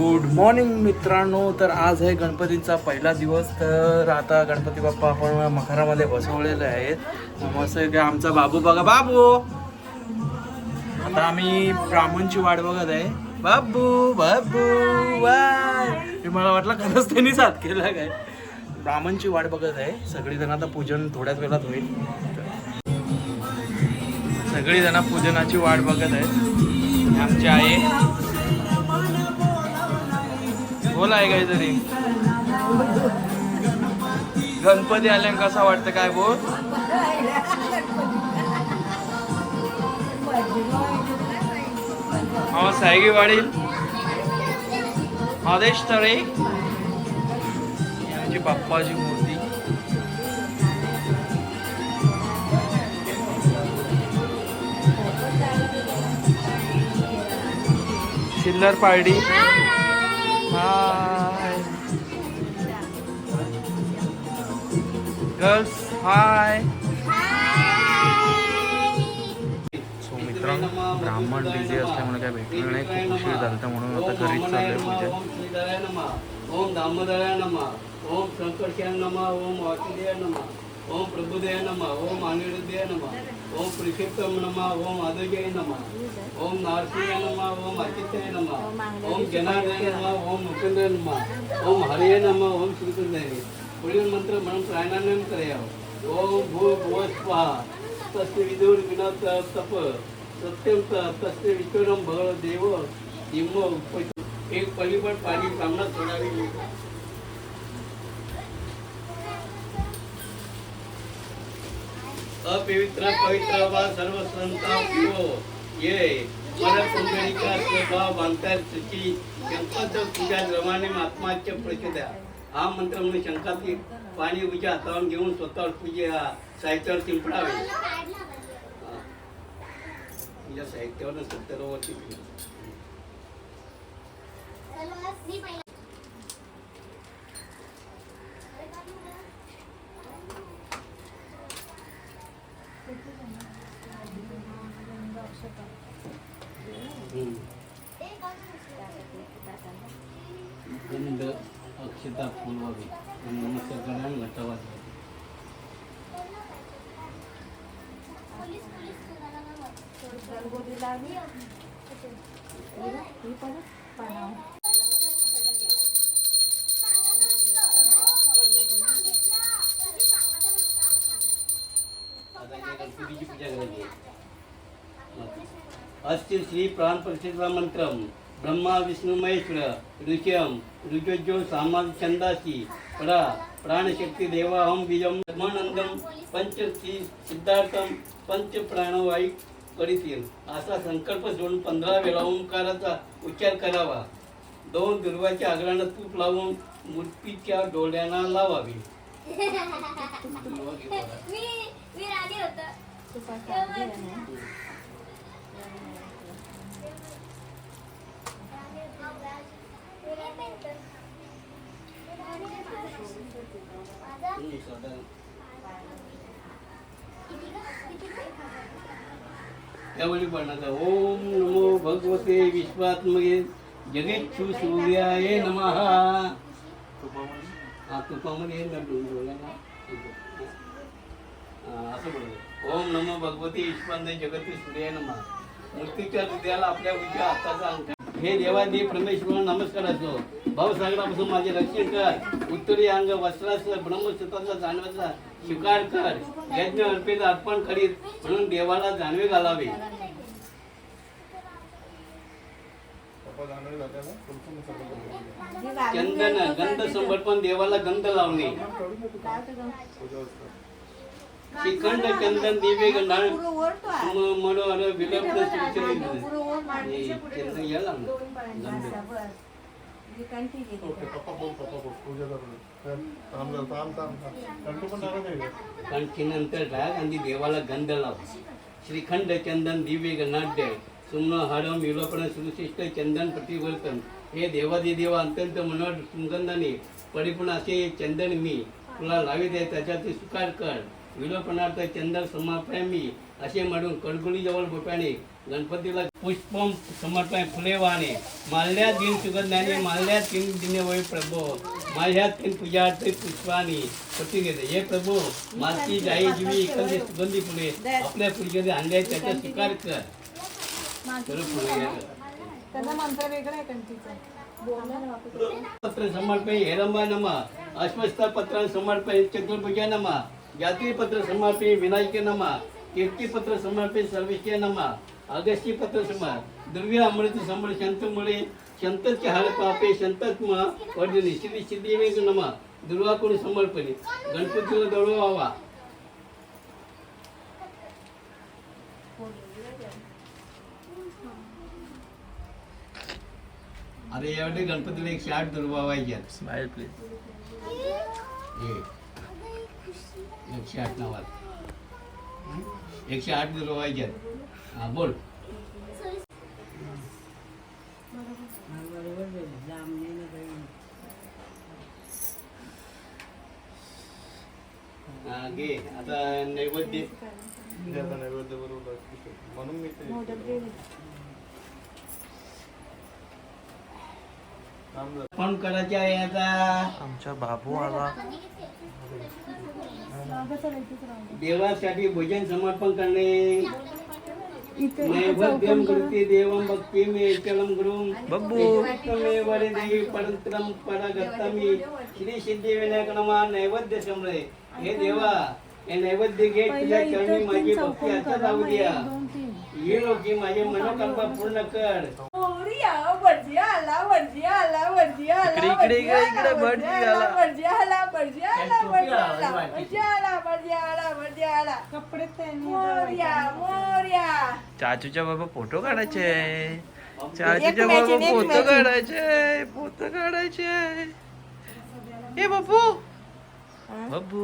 Good morning मित्रांनो. तर आज आहे गणपतीचा पहिला दिवस. तर आता गणपती बाप्पा आपण मखरामध्ये बसवलेले आहेत. मस्त आहे का आमचा बाबू? बघा बाबू! आता आम्ही ब्राह्मणची वाट बघत आहे. बाबू बाबू वाय! हे मला वाटलं खरंच त्यांनी साथ केला काय? ब्राह्मणची वाट बघत आहे. सगळीजण आता पूजन थोड्याच वेळात होईल. सगळीजण पूजनाची वाट बघत आहेत. आमची आई. बोल आहे काहीतरी. गणपती आल्या कसा वाटतं काय बोल? हा सायगी वाढील. आदेश तळे. यांची बाप्पाची मूर्ती. चिल्लर party. Hi. Girls hi so मित्रांनो ब्राह्मण बिझी असल्यामुळे काय भेटलं नाही खूप उशीर झाला म्हणून आता घरीच चाललंय पूजा ओम श्रीधराय नमः ओम दामोदराय नमः ओम संकर्षाय नमः ओम वासुदेवाय नमः ओम प्रभुदेय नमः ओम अनिरुद्धय नमः ओम पुरुषोत्तम नमः ओम आदजय नमः ओम नारसिंहाय नमः ओम अचित्याय नमः ओम जनार्दय नमः ओम मुकुंदय नमः ओम हरये नमः ओम श्रीकुंदय पुढील मंत्र म्हणून प्राणायाम करावं ओम भू भुव स्वाहा. तस्य विदुर विनाथ तप. सत्यम तस्य विक्रम भव देव. निम्म एक पलीपट पाणी सामना सोडावी. अपवित्र पवित्र वा सर्व संता पिओ ये मला कुंडलिका स्वभाव बांधतात सुखी. गणपत पूजा रमाने आत्माच्या प्रचोद्या हा मंत्र म्हणून शंकातील पाणी उच्या हातावर घेऊन स्वतःवर पूजे साहित्यावर चिंपडावे. तुझ्या साहित्यावर सत्तरवरती गंध अक्षता फुलवावी आणि नमस्कार करा घटावा आता इथे गणपतीची पूजा करायची अस्ति श्री प्राण प्रतिष्ठा मंत्रम। ब्रह्मा विष्णू महेश्वर ऋषम ऋजोज्यो सामाज छंदासी परा प्राणशक्ती देवा हम बीजम ब्रह्मानंदम पंच सिद्धार्थम पंच प्राणवायू करीतील असा संकल्प जोडून पंधरा वेळा ओंकाराचा उच्चार करावा. दोन दुर्वाच्या आग्रानं तूप लावून मूर्तीच्या डोळ्यांना लावावी. मी मी राणी होतं. त्यावेळी म्हणत ओम नमो भगवते विश्वात्मके जगेच्छू सूर्याय नमः. हा तुपामध्ये असं म्हणत ओम नमो भगवते विश्वात्मके जगती सूर्याय नमः. मूर्तीच्या हृदयाला आपल्या उजव्या हाताचा अंगठा हे देवादेव परमेश्वर नमस्कार असो. भाऊसागरापासून माझे रक्षण कर. उत्तरी अंग वस्त्रासह ब्रह्मसत्वाचा जाणव्याचा स्वीकार कर. यज्ञ अर्पित अर्पण करीत म्हणून देवाला जाणवे घालावे. चंदन गंध समर्पण देवाला गंध लावणे. श्रीखंड चंदन दिवे गंधाळ मनो अरे विलप चंदन नंतर राग आणि देवाला गंध लाव. श्रीखंड चंदन दिव्य गणाढ्य सुम्न हरम विलोपन सुशिष्ट चंदन प्रतिवर्तन. हे देवादी देवा अत्यंत मनोहर सुगंधाने परिपूर्ण असे चंदन मी तुला लावी दे त्याचा ते स्वीकार कर. विलोपनार्थ चंदन समर्पयामी असे म्हणून कडकुली जवळ बोटाने गणपतीला पुष्पम समर्पय फुले वाहणे. माल्ल्यात दिन सुगंधाने माल्ल्यात तीन दिने वय प्रभू. माझ्यात तीन पूजार्थ पुष्पाने पती घेते हे प्रभू माती गाई जीवी एखादी सुगंधी फुले आपल्या पूजेमध्ये आणले त्याचा स्वीकार कर. पत्र समर्पय हेरंबा नमा. अश्वस्थ पत्र समर्पय चतुर्भुजा नमा. जात्री पत्र समर्पय विनायक नमा कीर्ती पत्र समर्पय सर्वेश्वर नमा अगस्ती पत्र समर द्रव्य अमृत समर शंत मुळे शंतच हार पापे शंतच मा वर्जनी श्री सिद्धिवेग नमा दुर्वा कोणी समर्पणे गणपतीला दळो व्हावा अरे यावेळी गणपतीला एकशे आठ दुर्वा व्हायच्यात स्माइल प्लीज एक एकशे आठ नावात एकशे आठ दिलो व्हायच्यात हा बोल. हा, घे. आता नैवेद्य. म्हणून मी ते मोदक दे पण करायचे आहे आता. आमच्या बाबू आला. देवासाठी भोजन समर्पण करणे. इथे नैवेद्यम करते देवम भक्ती मे चलम गुरुम बब्बू. मे वरे देवी परंतरम परागत्तामी श्री सिद्धी विनायक नमा नैवेद्य समरे. हे देवा हे नैवेद्य घे तुझ्या चरणी माझी भक्ती आता मग द्या. ये लोकी माझे मनोकल्पा पूर्ण कर. मोरया, भटजी आला, भटजी आला, भटजी आला, इकडे, इकडे, भटजी इकडे, इकडे, आला, भटजी आला. भटजी आला, भटजी आला, काय भटजी टोपी आला, लावायची भटजी आला, भटजी आला, भटजी आला. मोरया, मोरया. चाचूच्या बाबा फोटो काढायचे एक चाचूच्या matching, बाबा एक फोटो matching. काढायचे फोटो काढायचे हे बाबू बाबू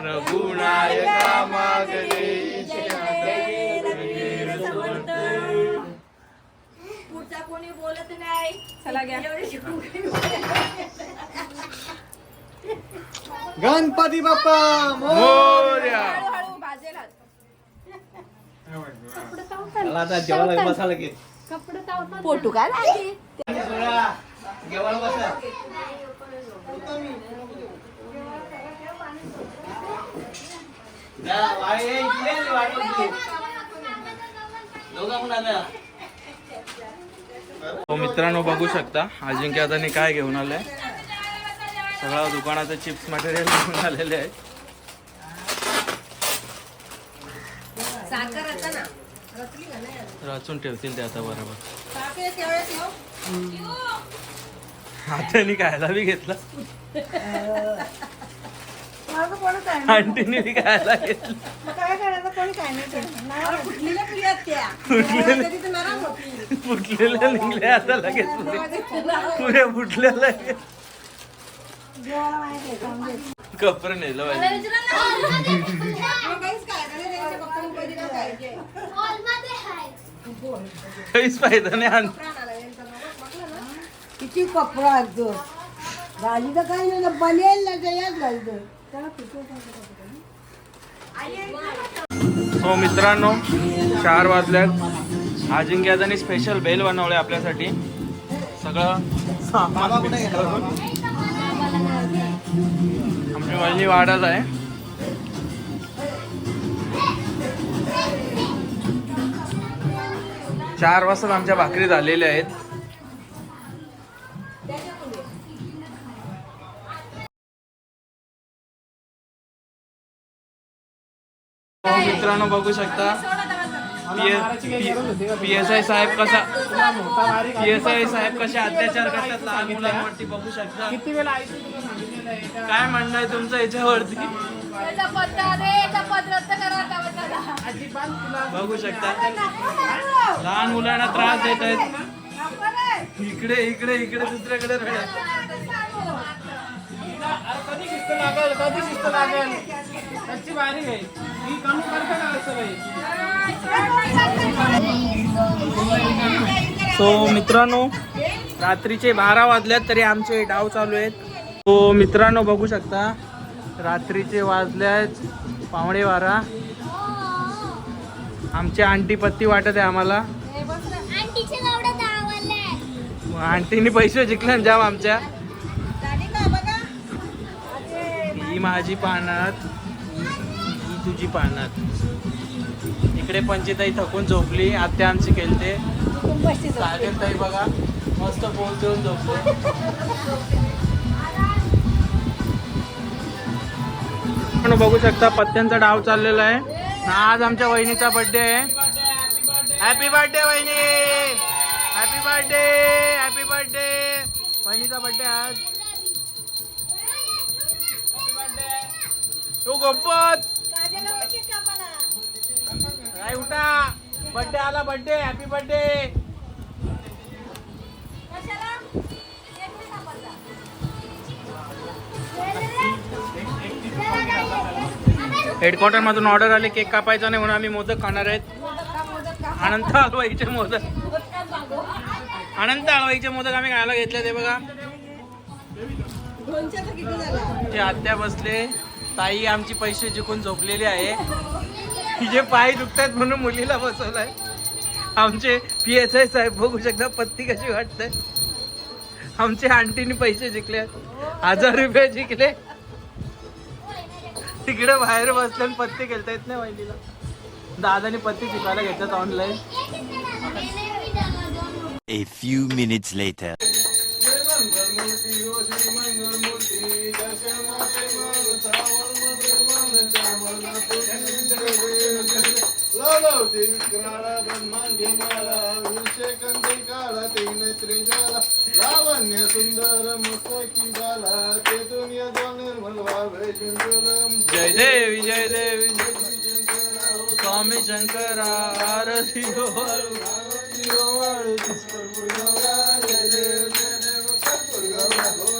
अनंत रघुनायका मागले पुढचा कोणी बोलत नाही. चला घ्या. गणपती बाप्पा मोर्या. आता जेवायला पोटू काय सोडा. जेवायला बसा जा, वाळे, इकडे ये, वाट बघते. दोघं पण आता. हो मित्रांनो बघू शकता. अजिंक्य आता काय घेऊन आलाय? सगळा दुकानाचं चिप्स मटेरियल घेऊन आलेले आहे साखर आता ना. रचून ठेवतील ते आता बरोबर. हाताने खायला बी घेतलं. तर कोणच आहे? नाही. आंटीने बी खायला घेतलं. मग काय करायचं? कोणी काय नाही करत. नाही फुटलेल्या पुरी आहेत त्या. नरम होती. निघले आता लगेच पुरे जेवायला माहिती आहे, खाऊन घे. कपर नेलं पाहिजे मग काहीच खायचं नाही, त्यांच्या पप्पांनी कधी नाही खायचे. काहीच फायदा नाही आण किती कपडा आहे तो. भाजी तर काही नाही बनेल ना घालतो हो मित्रांनो चार वाजल्यात. अजिंक्याजाने स्पेशल बेल बनवले आपल्यासाठी. सगळं सामान करून. आमची वहिनी वाढत आहे. चार वाजता आमच्या भाकरी झालेल्या आहेत. मित्रांनो बघू शकता पी एस आय साहेब कसा पी एस आय साहेब कसे अत्याचार करतात लहान मुलांवरती बघू शकता किती वेळा काय म्हणणं आहे तुमचं याच्यावरती बघू शकता लहान मुलांना त्रास देत आहेत इकडे इकडे इकडे दुसऱ्याकडे कधी शिस्त लागेल कधी शिस्त लागेल त्याची बारी आहे सो मित्रांनो रात्रीचे बारा वाजल्यात तरी आमचे डाव चालू आहेत. सो मित्रांनो बघू शकता रात्रीचे वाजल्यात पावणे बारा. आमची आंटी पत्ती वाटत आहे आम्हाला. आंटीने पैसे जिंकले ना जाम आमच्या. ही माझी पानात. तुझी पानात इकडे पंचताई थकून झोपली आत्या आमची खेळते. सागर ताई बघा मस्त पोच देऊन झोपते आपण बघू शकता पत्त्यांचा डाव चाललेला आहे. आज आमच्या वहिनीचा बर्थडे आहे. हॅपी बर्थडे वहिनी! हॅपी बर्थडे हॅपी बर्थडे वहिनीचा बर्थडे आज. तू गप्पत काय उठा. बर्थडे आला बर्थडे हॅपी बर्थडे हेडक्वार्टर मधून ऑर्डर आली केक कापायचा नाही म्हणून आम्ही मोदक खाणार आहेत. अनंत हलवाईचे मोदक. अनंत हलवाईचे मोदक आम्ही खायला घेतले ते बघा. ते आत्या बसले ताई आमची पैसे जिंकून झोपलेली आहे. तिचे पाय दुखतात म्हणून मुलीला बसवलाय आमचे पी एस आय साहेब बघू शकता पत्ती कशी वाटते आमचे आंटीने पैसे जिंकले हजार रुपये जिंकले तिकडे बाहेर बसले आणि पत्ते खेळता येत नाही वहिनीला दादाने पत्ती शिकायला घेतात online A few minutes later. लावण्य सुंदर मस्तकी बाला ते दुनिया निर्मल व्हावे चंद्रम जय देवी जय देवी स्वामी शंकरा आरती हो. जय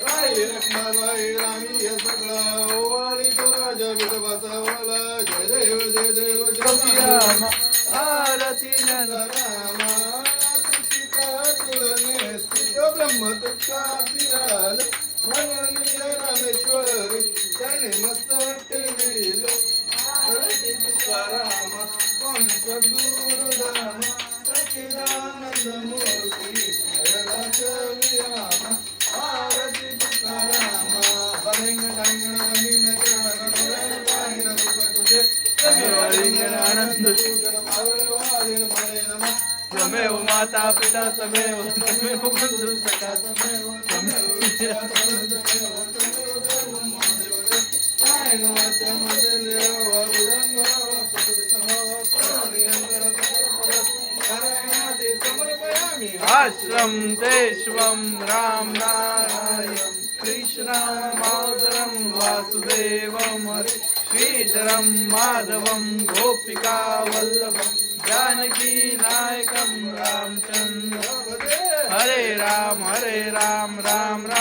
काय भक्ते राणी या सगळा ओवाळी तो राजा विधवाचा वाला जय देव जय देव जय राम आरती रामा सीता तुळने ब्रह्म तुका सिराल म्हणून रामेश्वरी त्याने मस्त टेविल हरती तुकाराम कोण सद्गुरुधाम सच्चिदानंद मूर्ती विराम आरती तुकाराम बलिंग डांगण बलिंग चरण डोळ्यात पाहिन रूप तुझे रिंगण आनंद पूजन मावळे वाळीन म्हणे नमः त्वमेव माता पिता त्वमेव त्वमेव बंधु सखा तमेव तमेव तमेव तमेव सर्वं आश्रम देशवम राम नारायण कृष्णं माधरं वासुदेवं हरे श्रीधरं माधवं गोपिका वल्लभं जानकी नायकं रामचन्द्र हरे राम हरे राम राम राम।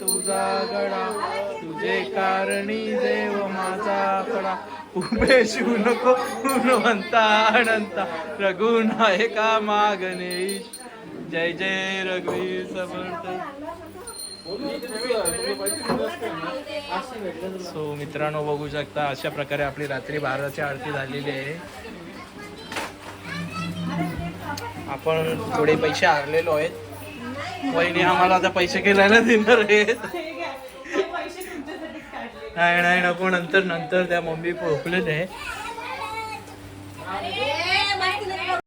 तुझा गडा तुझे कारणी देव माझा कडा उभे शिव नको गुणवंता अनंता. रघुनायका मागणे जय जय रघुवीर समर्थ. सो मित्रांनो बघू शकता अशा प्रकारे आपली रात्री बाराची आरती झालेली आहे. आपण थोडे पैसे हरलेलो आहेत. वहिनी आम्हाला आता पैसे केल्याला देणार आहेत. नाही नाही नको नंतर नंतर त्या मम्मी पोहोचलेत आहे